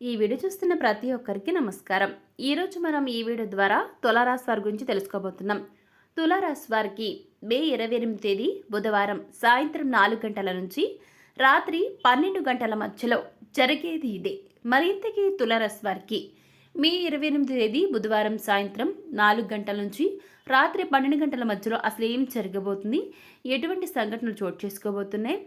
ఈ వీడియో చూస్తున్న ప్రతి ఒక్కరికి నమస్కారం. ఈరోజు మనం ఈ వీడియో ద్వారా తులారాశి వారి గురించి తెలుసుకోబోతున్నాం. తులారాశి వారికి మే ఇరవై ఎనిమిది తేదీ బుధవారం సాయంత్రం నాలుగు గంటల నుంచి రాత్రి పన్నెండు గంటల మధ్యలో జరిగేది ఇదే. మరింతకి తులారాశి వారికి మే ఇరవై ఎనిమిది తేదీ బుధవారం సాయంత్రం నాలుగు గంటల నుంచి రాత్రి పన్నెండు గంటల మధ్యలో అసలు ఏం జరగబోతుంది? ఎటువంటి సంఘటనలు చోటు చేసుకోబోతున్నాయి?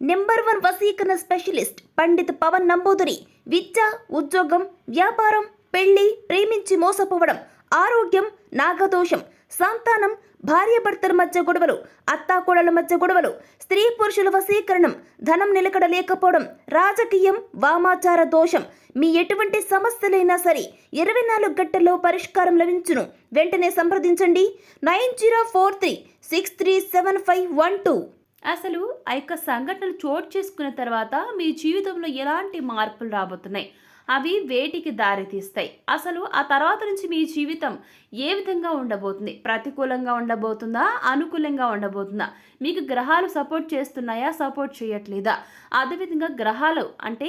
నెంబర్ వన్ వసీకరణ స్పెషలిస్ట్ పండిత్ పవన్ నంబూదురి. విద్య ఉద్యోగం వ్యాపారం పెళ్ళి ప్రేమించి మోసపోవడం ఆరోగ్యం నాగదోషం సంతానం భార్యాభర్తల మధ్య గొడవలు అత్తాకోడల మధ్య గొడవలు స్త్రీ పురుషుల వశీకరణం ధనం నిలకడ లేకపోవడం రాజకీయం వామాచార దోషం. మీ ఎటువంటి సమస్యలైనా సరే ఇరవై నాలుగు గంటల్లో పరిష్కారం లభించును. వెంటనే సంప్రదించండి. Nine zero four three six three seven five one two. అసలు ఆ యొక్క సంఘటనలు చోటు చేసుకున్న తర్వాత మీ జీవితంలో ఎలాంటి మార్పులు రాబోతున్నాయి? అవి వేటికి దారితీస్తాయి? అసలు ఆ తర్వాత నుంచి మీ జీవితం ఏ విధంగా ఉండబోతుంది? ప్రతికూలంగా ఉండబోతుందా? అనుకూలంగా ఉండబోతుందా? మీకు గ్రహాలు సపోర్ట్ చేస్తున్నాయా? సపోర్ట్ చేయట్లేదా? అదేవిధంగా గ్రహాలు అంటే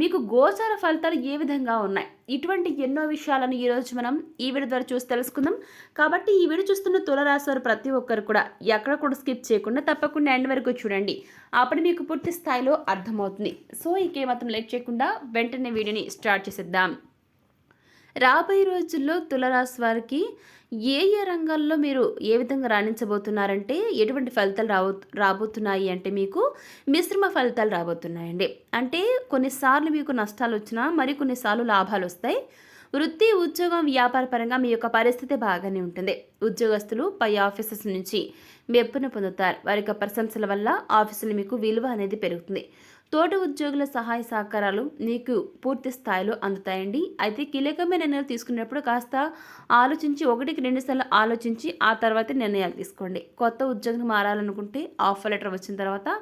మీకు గోచార ఫలితాలు ఏ విధంగా ఉన్నాయి? ఇటువంటి ఎన్నో విషయాలను ఈరోజు మనం ఈ వీడియో ద్వారా చూసి తెలుసుకుందాం. కాబట్టి ఈ వీడియో చూస్తున్న తులరాశి వారు ప్రతి ఒక్కరు కూడా ఎక్కడ కూడా స్కిప్ చేయకుండా తప్పకుండా ఎండ్ వరకు చూడండి. అప్పుడు మీకు పూర్తి స్థాయిలో అర్థమవుతుంది. సో ఇంకేమాత్రం లేట్ చేయకుండా వెంటనే వీడియోని స్టార్ట్ చేసేద్దాం. రాబోయే రోజుల్లో తులరాశి వారికి ఏ ఏ రంగాల్లో మీరు ఏ విధంగా రాణించబోతున్నారంటే ఎటువంటి ఫలితాలు రాబో రాబోతున్నాయి అంటే మీకు మిశ్రమ ఫలితాలు రాబోతున్నాయండి. అంటే కొన్నిసార్లు మీకు నష్టాలు వచ్చినా మరి కొన్నిసార్లు లాభాలు వస్తాయి. వృత్తి ఉద్యోగం వ్యాపార పరంగా మీ యొక్క పరిస్థితి బాగానే ఉంటుంది. ఉద్యోగస్తులు పై ఆఫీసెస్ నుంచి మెప్పును పొందుతారు. వారి యొక్క ప్రశంసల వల్ల ఆఫీసులు మీకు విలువ అనేది పెరుగుతుంది. తోటి ఉద్యోగుల సహాయ సహకారాలు నీకు పూర్తి స్థాయిలో అందుతాయండి. అయితే కీలకమైన నిర్ణయాలు తీసుకునేటప్పుడు కాస్త ఆలోచించి ఒకటికి రెండు సార్లు ఆలోచించి ఆ తర్వాత నిర్ణయాలు తీసుకోండి. కొత్త ఉద్యోగం మారాలనుకుంటే ఆఫర్ లెటర్ వచ్చిన తర్వాత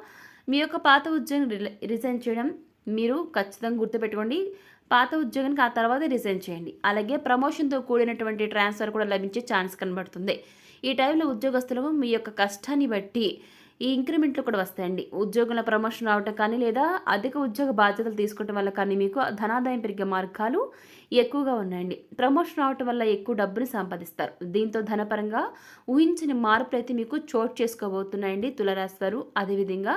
మీ యొక్క పాత ఉద్యోగం రిల- రిజైన్ చేయడం మీరు ఖచ్చితంగా గుర్తుపెట్టుకోండి. పాత ఉద్యోగానికి ఆ తర్వాత రిజైన్ చేయండి. అలాగే ప్రమోషన్తో కూడినటువంటి ట్రాన్స్ఫర్ కూడా లభించే ఛాన్స్ కనబడుతుంది. ఈ టైంలో ఉద్యోగస్తులు మీ యొక్క కష్టాన్ని బట్టి ఈ ఇంక్రిమెంట్లు కూడా వస్తాయండి. ఉద్యోగుల ప్రమోషన్ రావటం కానీ లేదా అధిక ఉద్యోగ బాధ్యతలు తీసుకోవటం వల్ల కానీ మీకు ధనాదాయం పెరిగే మార్గాలు ఎక్కువగా ఉన్నాయండి. ప్రమోషన్ రావటం వల్ల ఎక్కువ డబ్బుని సంపాదిస్తారు. దీంతో ధనపరంగా ఊహించని మార్పులు అయితే మీకు చోటు చేసుకోబోతున్నాయండి తులరాశి వారు. అదేవిధంగా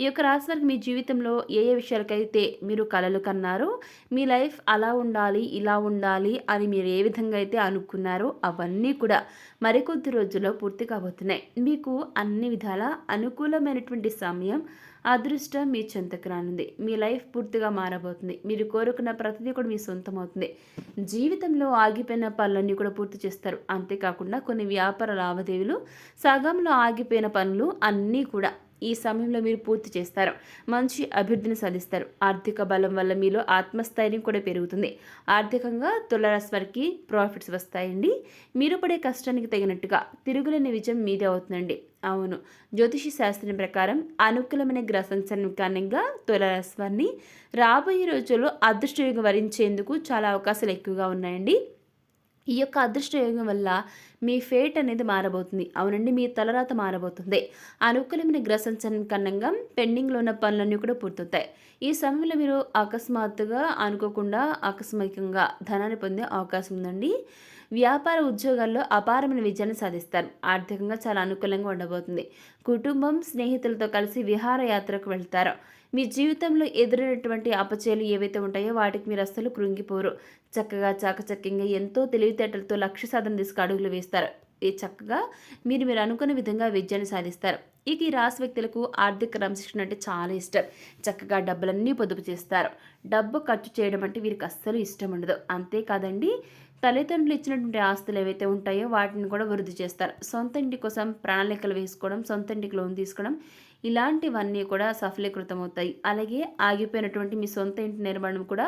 ఈ యొక్క రాశి వారికి మీ జీవితంలో ఏ ఏ విషయాలకైతే మీరు కలలు కన్నారో మీ లైఫ్ అలా ఉండాలి ఇలా ఉండాలి అని మీరు ఏ విధంగా అయితే అనుకున్నారో అవన్నీ కూడా మరికొద్ది రోజుల్లో పూర్తి కాబోతున్నాయి. మీకు అన్ని విధాల అనుకూలమైనటువంటి సమయం అదృష్టం మీ చెంతకు రానుంది. మీ లైఫ్ పూర్తిగా మారబోతుంది. మీరు కోరుకున్న ప్రతిదీ కూడా మీ సొంతం అవుతుంది జీవితంలో ఆగిపోయిన పనులన్నీ కూడా పూర్తి చేస్తారు. అంతేకాకుండా కొన్ని వ్యాపార లావాదేవీలు సగంలో ఆగిపోయిన పనులు అన్నీ కూడా ఈ సమయంలో మీరు పూర్తి చేస్తారు. మంచి అభివృద్ధిని సాధిస్తారు. ఆర్థిక బలం వల్ల మీలో ఆత్మస్థైర్యం కూడా పెరుగుతుంది. ఆర్థికంగా తులరాశి వారికి ప్రాఫిట్స్ వస్తాయండి. మీరు పడే కష్టానికి తగినట్టుగా తిరుగులేని విజయం మీదే అవుతుందండి. అవును. జ్యోతిషి శాస్త్రం ప్రకారం అనుకూలమైన గ్రహ సంచలనం కారణంగా తులరాశి వారిని రాబోయే రోజుల్లో అదృష్టయోగం వరించేందుకు చాలా అవకాశాలు ఎక్కువగా ఉన్నాయండి. ఈ యొక్క అదృష్ట యోగం వల్ల మీ ఫేట్ అనేది మారబోతుంది. అవునండి మీ తలరాత మారబోతుంది. అనుకూలమైన గ్రహ సంచలనం కారణంగా పెండింగ్లో ఉన్న పనులన్నీ కూడా పూర్తవుతాయి. ఈ సమయంలో మీరు అకస్మాత్తుగా అనుకోకుండా ఆకస్మికంగా ధనాన్ని పొందే అవకాశం ఉందండి. వ్యాపార ఉద్యోగాల్లో అపారమైన విజయాన్ని సాధిస్తారు. ఆర్థికంగా చాలా అనుకూలంగా ఉండబోతుంది. కుటుంబం స్నేహితులతో కలిసి విహారయాత్రకు వెళ్తారు. మీ జీవితంలో ఎదురైనటువంటి అపచయాలు ఏవైతే ఉంటాయో వాటికి మీరు అస్సలు కృంగిపోరు. చక్కగా చాకచక్యంగా ఎంతో తెలివితేటలతో లక్ష్య సాధన తీసుకు అడుగులు వేస్తారు. చక్కగా మీరు మీరు అనుకున్న విధంగా విజయాన్ని సాధిస్తారు. ఇక ఈ రాశి వ్యక్తులకు ఆర్థిక క్రమశిక్షణ అంటే చాలా ఇష్టం. చక్కగా డబ్బులన్నీ పొదుపు చేస్తారు. డబ్బు ఖర్చు చేయడం అంటే వీరికి అస్సలు ఇష్టం ఉండదు. అంతేకాదండి తల్లిదండ్రులు ఇచ్చినటువంటి ఆస్తులు ఏవైతే ఉంటాయో వాటిని కూడా వృద్ధి చేస్తారు. సొంత ఇంటి కోసం ప్రణాళికలు వేసుకోవడం సొంత ఇంటికి లోన్ తీసుకోవడం ఇలాంటివన్నీ కూడా సఫలీకృతం అవుతాయి అలాగే ఆగిపోయినటువంటి మీ సొంత ఇంటి నిర్మాణం కూడా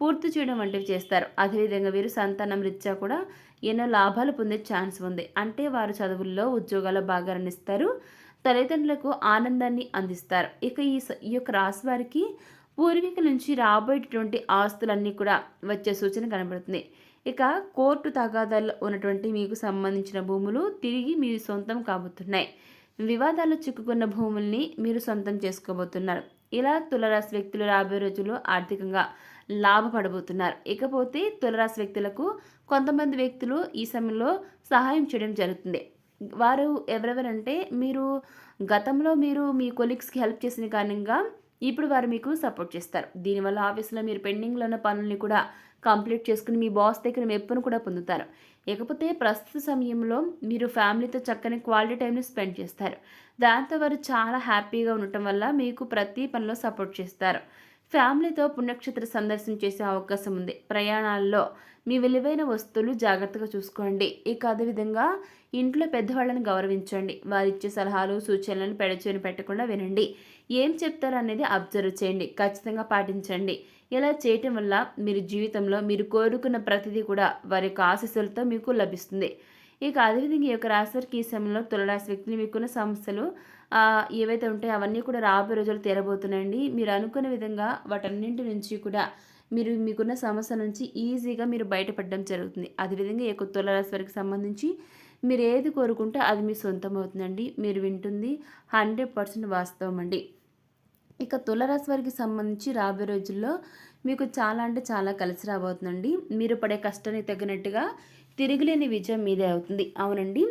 పూర్తి చేయడం వంటివి చేస్తారు. అదేవిధంగా వీరు సంతానం రీత్యా కూడా ఎన్నో లాభాలు పొందే ఛాన్స్ ఉంది. అంటే వారు చదువుల్లో ఉద్యోగాల బాగా రణిస్తారు తల్లిదండ్రులకు ఆనందాన్ని అందిస్తారు. ఇక ఈ స- ఈ యొక్క రాశి వారికి పూర్వీకుల నుంచి రాబోయేటటువంటి ఆస్తులన్నీ కూడా వచ్చే సూచన కనబడుతుంది. ఇక కోర్టు తగాదాల్లో ఉన్నటువంటి మీకు సంబంధించిన భూములు తిరిగి మీ సొంతం కాబోతున్నాయి. వివాదాల్లో చిక్కుకున్న భూముల్ని మీరు సొంతం చేసుకోబోతున్నారు. ఇలా తులరాశి వ్యక్తులు రాబోయే రోజుల్లో ఆర్థికంగా లాభపడబోతున్నారు. ఇకపోతే తులరాశి వ్యక్తులకు కొంతమంది వ్యక్తులు ఈ సమయంలో సహాయం చేయడం జరుగుతుంది. వారు ఎవరెవరంటే మీరు గతంలో మీరు మీ కొలీగ్స్కి హెల్ప్ చేసిన కారణంగా ఇప్పుడు వారు మీకు సపోర్ట్ చేస్తారు. దీనివల్ల ఆఫీస్లో మీరు పెండింగ్లో ఉన్న పనుల్ని కూడా కంప్లీట్ చేసుకుని మీ బాస్ దగ్గర మెప్పును కూడా పొందుతారు. ఇకపోతే ప్రస్తుత సమయంలో మీరు ఫ్యామిలీతో చక్కని క్వాలిటీ టైంని స్పెండ్ చేస్తారు. దాంతో వారు చాలా హ్యాపీగా ఉండటం వల్ల మీకు ప్రతి పనిలో సపోర్ట్ చేస్తారు. ఫ్యామిలీతో పుణ్యక్షేత్ర సందర్శన చేసే అవకాశం ఉంది. ప్రయాణాల్లో మీ విలువైన వస్తువులు జాగ్రత్తగా చూసుకోండి. ఇక అదేవిధంగా ఇంట్లో పెద్దవాళ్ళని గౌరవించండి. వారు ఇచ్చే సలహాలు సూచనలను పెడచేని పెట్టకుండా వినండి. ఏం చెప్తారనేది అబ్జర్వ్ చేయండి. ఖచ్చితంగా పాటించండి. ఇలా చేయటం వల్ల మీరు జీవితంలో మీరు కోరుకున్న ప్రతిదీ కూడా వారి యొక్క ఆశీస్సులతో మీకు లభిస్తుంది. ఇక అదేవిధంగా ఈ యొక్క రాశివారికి ఈ సమయంలో తులరాశి వ్యక్తులు మీకున్న సమస్యలు ఏవైతే ఉంటాయో అవన్నీ కూడా రాబోయే రోజులు తీరబోతున్నాయండి. మీరు అనుకున్న విధంగా వాటన్నింటి నుంచి కూడా మీరు మీకున్న సమస్య నుంచి ఈజీగా మీరు బయటపడడం జరుగుతుంది. అదేవిధంగా ఈ యొక్క తులరాశి వారికి సంబంధించి మీరు ఏది కోరుకుంటే అది మీ సొంతం అవుతుందండి. మీరు వింటుంది హండ్రెడ్ పర్సెంట్ వాస్తవం అండి. ఇక తులరాశి వారికి సంబంధించి రాబోయే రోజుల్లో మీకు చాలా అంటే చాలా కలిసి రాబోతుందండి. మీరు పడే కష్టానికి తగినట్టుగా తిరుగులేని విజయం మీదే అవుతుంది. అవునండి.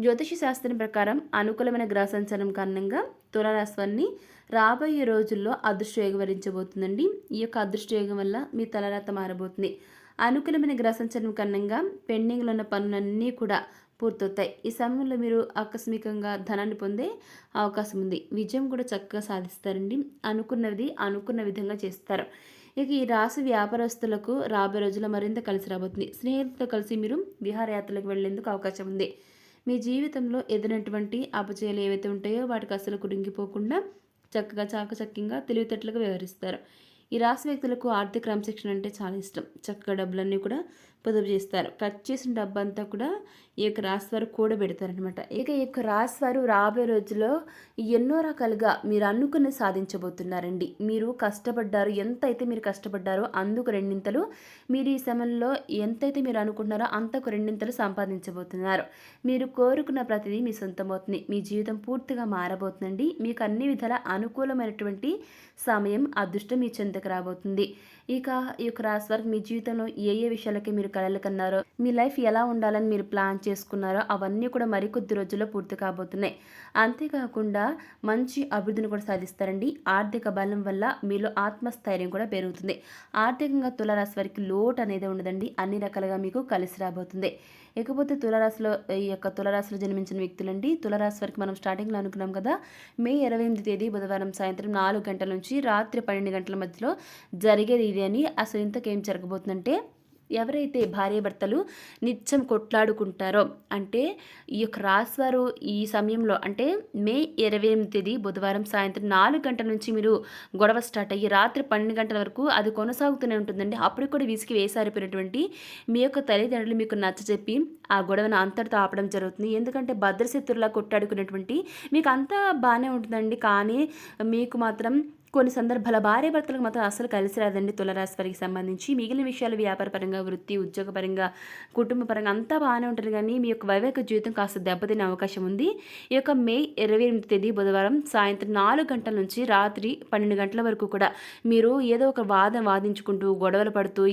జ్యోతిష శాస్త్రం ప్రకారం అనుకూలమైన గ్రహ సంచారం కారణంగా తులరాశి రాబోయే రోజుల్లో అదృష్టయోగం వరించబోతుందండి. ఈ యొక్క అదృష్టయోగం వల్ల మీ తలరాత మారబోతుంది. అనుకూలమైన గ్రహ సంచారం కారణంగా పెండింగ్లో ఉన్న పనులన్నీ కూడా పూర్తవుతాయి. ఈ సమయంలో మీరు ఆకస్మికంగా ధనాన్ని పొందే అవకాశం ఉంది. విజయం కూడా చక్కగా సాధిస్తారండి. అనుకున్నది అనుకున్న విధంగా చేస్తారు. ఇక ఈ రాశి వ్యాపారస్తులకు రాబోయే రోజుల్లో మరింత కలిసి రాబోతుంది. స్నేహితులతో కలిసి మీరు విహారయాత్రలకు వెళ్ళేందుకు అవకాశం ఉంది. మీ జీవితంలో ఎదురైనటువంటి అపజయాలు ఏవైతే ఉంటాయో వాటికి అసలు కురింగిపోకుండా చక్కగా చాకచక్యంగా తెలివితేటలుగా వ్యవహరిస్తారు. ఈ రాశి వ్యక్తులకు ఆర్థిక క్రమశిక్షణ అంటే చాలా ఇష్టం. చక్కగా డబ్బులన్నీ కూడా పొదుపు చేస్తారు. ఖర్చు చేసిన డబ్బు అంతా కూడా ఈ యొక్క రాశి వారు కూడబెడతారనమాట ఇక ఈ యొక్క రాశి వారు రాబోయే రోజుల్లో ఎన్నో రకాలుగా మీరు అనుకుని సాధించబోతున్నారండి. మీరు కష్టపడ్డారు ఎంత అయితే మీరు కష్టపడ్డారో అందుకు రెండింతలు మీరు ఈ సమయంలో ఎంతైతే మీరు అనుకుంటున్నారో అంతకు రెండింతలు సంపాదించబోతున్నారు. మీరు కోరుకున్న ప్రతిదీ మీ సొంతమవుతుంది మీ జీవితం పూర్తిగా మారబోతుందండి. మీకు అన్ని విధాల అనుకూలమైనటువంటి సమయం అదృష్టం మీ చెంతకు రాబోతుంది. ఇక ఈ యొక్క రాశి వారికి మీ జీవితంలో ఏ ఏ విషయాలకి మీరు కలలు కన్నారో మీ లైఫ్ ఎలా ఉండాలని మీరు ప్లాన్ చేసుకున్నారో అవన్నీ కూడా మరికొద్ది రోజుల్లో పూర్తి కాబోతున్నాయి. అంతేకాకుండా మంచి అభివృద్ధిని కూడా సాధిస్తారండి. ఆర్థిక బలం వల్ల మీలో ఆత్మస్థైర్యం కూడా పెరుగుతుంది. ఆర్థికంగా తులారాశి వారికి లోటు అనేది ఉండదండి. అన్ని రకాలుగా మీకు కలిసి రాబోతుంది. ఇకపోతే తులరాశిలో ఈ యొక్క తులరాశిలో జన్మించిన వ్యక్తులండి. తులరాశి వరకు మనం స్టార్టింగ్లో అనుకున్నాం కదా మే ఇరవై ఎనిమిది తేదీ బుధవారం సాయంత్రం నాలుగు గంటల నుంచి రాత్రి పన్నెండు గంటల మధ్యలో జరిగేది ఇది అని అసలు ఇంతకేం జరగబోతుందంటే ఎవరైతే భార్యాభర్తలు నిత్యం కొట్లాడుకుంటారో అంటే ఈ యొక్క రాశివారు ఈ సమయంలో అంటే మే ఇరవై ఎనిమిది తేదీ బుధవారం సాయంత్రం నాలుగు గంటల నుంచి మీరు గొడవ స్టార్ట్ అయ్యి రాత్రి పన్నెండు గంటల వరకు అది కొనసాగుతూనే ఉంటుందండి. అప్పుడు కూడా విసిగి వేసారిపోయినటువంటి మీ యొక్క తల్లిదండ్రులు మీకు నచ్చజెప్పి ఆ గొడవను అంతటితో ఆపడం జరుగుతుంది. ఎందుకంటే భద్రశత్రులా కొట్టాడుకునేటువంటి మీకు అంతా బాగానే ఉంటుందండి. కానీ మీకు మాత్రం కొన్ని సందర్భాల భార్య భర్తలకు మాత్రం అసలు కలిసి రాదండి తులరాశి వారికి సంబంధించి. మిగిలిన విషయాలు వ్యాపారపరంగా వృత్తి ఉద్యోగపరంగా కుటుంబ పరంగా అంతా బాగానే ఉంటుంది కానీ మీ యొక్క వైవాహిక జీవితం కాస్త దెబ్బతినే అవకాశం ఉంది. ఈ యొక్క మే ఇరవై ఎనిమిది తేదీ బుధవారం సాయంత్రం నాలుగు గంటల నుంచి రాత్రి పన్నెండు గంటల వరకు కూడా మీరు ఏదో ఒక వాదన వాదించుకుంటూ గొడవలు పడుతూ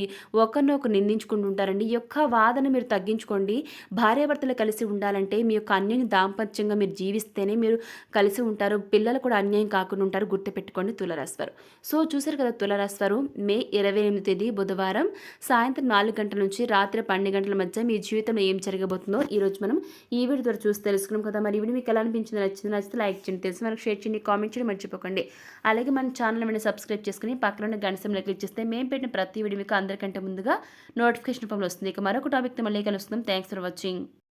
ఒకరిని ఒకరు నిందించుకుంటూ ఉంటారండి. ఈ యొక్క వాదన మీరు తగ్గించుకోండి. భార్యాభర్తలు కలిసి ఉండాలంటే మీ యొక్క అన్యాయం దాంపత్యంగా మీరు జీవిస్తేనే మీరు కలిసి ఉంటారు. పిల్లలు కూడా అన్యాయం కాకుండా ఉంటారు. గుర్తుపెట్టుకోండి తులరాశివారు. సో చూశారు కదా తులరాశివారు మే ఇరవై ఎనిమిది తేదీ బుధవారం సాయంత్రం నాలుగు గంటల నుంచి రాత్రి పన్నెండు గంటల మధ్య మీ జీవితంలో ఏం జరగబోతుందో ఈరోజు మనం ఈ వీడియో ద్వారా చూసి తెలుసుకున్నాం కదా. మరి ఇవి మీకు ఎలా అనిపించింది నచ్చింది నచ్చితే లైక్ చేయండి తెలిసి మనకు షేర్ చేయండి కామెంట్ చేయండి మర్చిపోకండి. అలాగే మన ఛానల్ మీద సబ్స్క్రైబ్ చేసుకుని పక్కన ఉన్న గంట క్లిక్ చేస్తే మేము పెట్టిన ప్రతి వీడియో మీకు అందరికంటే ముందుగా నోటిఫికేషన్ రూపంలో వస్తుంది. ఇక మరొక టాపిక్తో మళ్ళీ కలుస్తున్నాం థ్యాంక్స్ ఫర్ వాచింగ్